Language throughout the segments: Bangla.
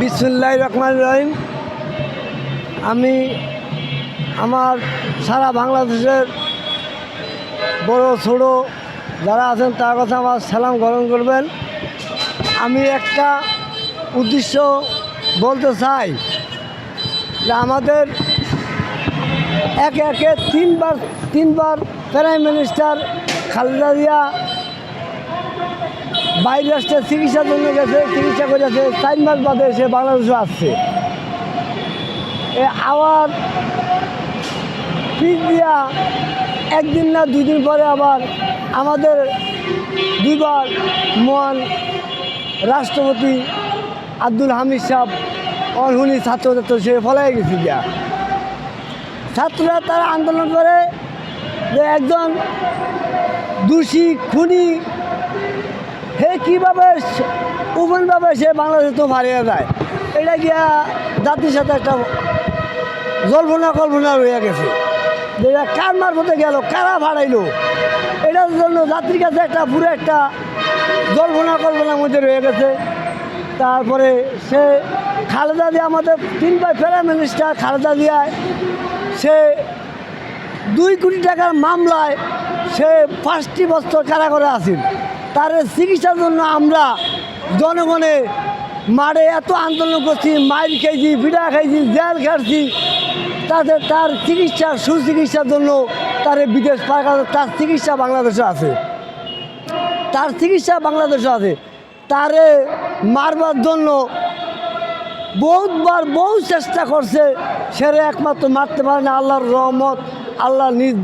বিসমুল্লাহ রহমান রহিম। আমি আমার সারা বাংলাদেশের বড়, ছোট যারা আছেন তার কথা আমার সালাম গ্রহণ করবেন। আমি একটা উদ্দেশ্য বলতে চাই যে আমাদের একে একে তিনবার তিনবার প্রাইম মিনিস্টার খালেদা জিয়া বাইরে আসছে, চিকিৎসার জন্য গেছে, চিকিৎসা করেছে চার মাস বাদে এসে বাংলাদেশে আসছে। এ আবার ফিস দিয়া একদিন না দুই দিন পরে আবার আমাদের দুইবার মহান রাষ্ট্রপতি আব্দুল হামিদ সাহ অনহুনি ছাত্র ছাত্র সে ফলাই গেছে গিয়া। ছাত্ররা তারা আন্দোলন করে যে একজন দোষী খুনি হে কীভাবে ওপেনভাবে সে বাংলাদেশ তো হারিয়ে যায়। এটা গিয়া জাতির সাথে একটা জল্পনা কল্পনা রয়ে গেছে। যেটা কার মারফতে গেল, কারা ভাড়াইলো? এটার জন্য জাতির কাছে একটা পুরো একটা জল্পনা কল্পনার মধ্যে রয়ে গেছে। তারপরে সে খালেদা দিয়ে আমাদের তিনবার প্রাইম মিনিস্টার, খালেদা দিয়ায় সে দুই কোটি টাকার মামলায় সে পাঁচটি বছর কারাগারে আছেন। তার চিকিৎসার জন্য আমরা জনগণে মারে এত আন্দোলন করছি, মাইল খেয়েছি বিড়া খাইছি, জেল খাটছি। তাতে তার চিকিৎসা, সুচিকিৎসার জন্য তার বিদেশ পাঠানো, তার চিকিৎসা বাংলাদেশে আছে। তার চিকিৎসা বাংলাদেশে আছে। তারে মারবার জন্য বহুতবার বহু চেষ্টা করছে, সেরে একমাত্র মারতে পারে না। আল্লাহর রহমত আল্লাহ নিজ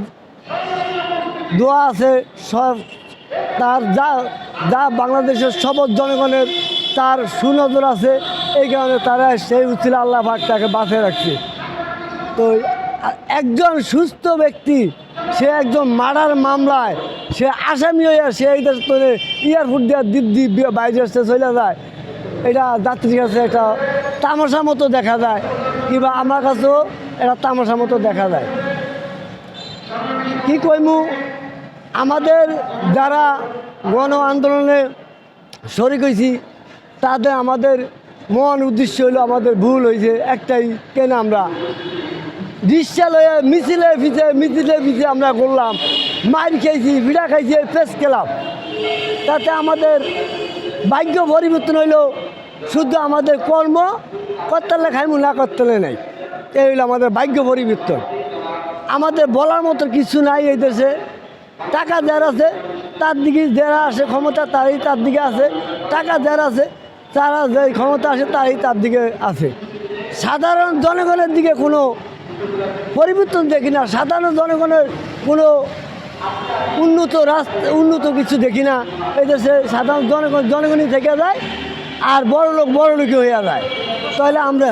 দোয়া আছে, সব তার যা যা বাংলাদেশের সব জনগণের তার সুনজর আছে, এই কারণে তারা সেই উচিত আল্লাহ পাক তাকে বাঁচিয়ে রাখছে। তো একজন সুস্থ ব্যক্তি, সে একজন মার্ডার মামলায়, সে আসামি হয়ে সে এই দেশ তোরে এয়ারপোর্ট দিয়ে বাইরে আসতে চলে যায়। এটা যাত্রীর কাছে একটা তামাশা মতো দেখা যায়, কিংবা আমার কাছেও এটা তামাশা মতো দেখা যায়। কি কইমু? আমাদের যারা গণ আন্দোলনে শরিক হয়েছি, তাদের আমাদের মন উদ্দেশ্য হলো আমাদের ভুল হয়েছে, একটাই কেন আমরা? রিক্সা লয়ে, মিছিলে ফিচে মিছিলে ফিচে আমরা করলাম মার খেয়েছি, ভিড়া খাইছি পেস খেলাম। তাতে আমাদের ভাগ্য পরিবর্তন হইল, শুধু আমাদের কর্ম করতেলে খাইমু না করতেলে নাই, এই হইল আমাদের ভাগ্য পরিবর্তন। আমাদের বলার মতো কিছু নাই এই দেশে। টাকা যার আছে, তার দিকে যারা আসে ক্ষমতা, তারই তার দিকে আছে। টাকা যার আছে তারা যে ক্ষমতা আসে, তারই তার দিকে আছে। সাধারণ জনগণের দিকে কোনো পরিবর্তন দেখি না। সাধারণ জনগণের কোনো উন্নত রাস্তা, উন্নত কিছু দেখি না। এই দেশে সাধারণ জনগণ, জনগণই থেকে যায় আর বড় লোক বড় লোকই হয়ে যায়। তাহলে আমরা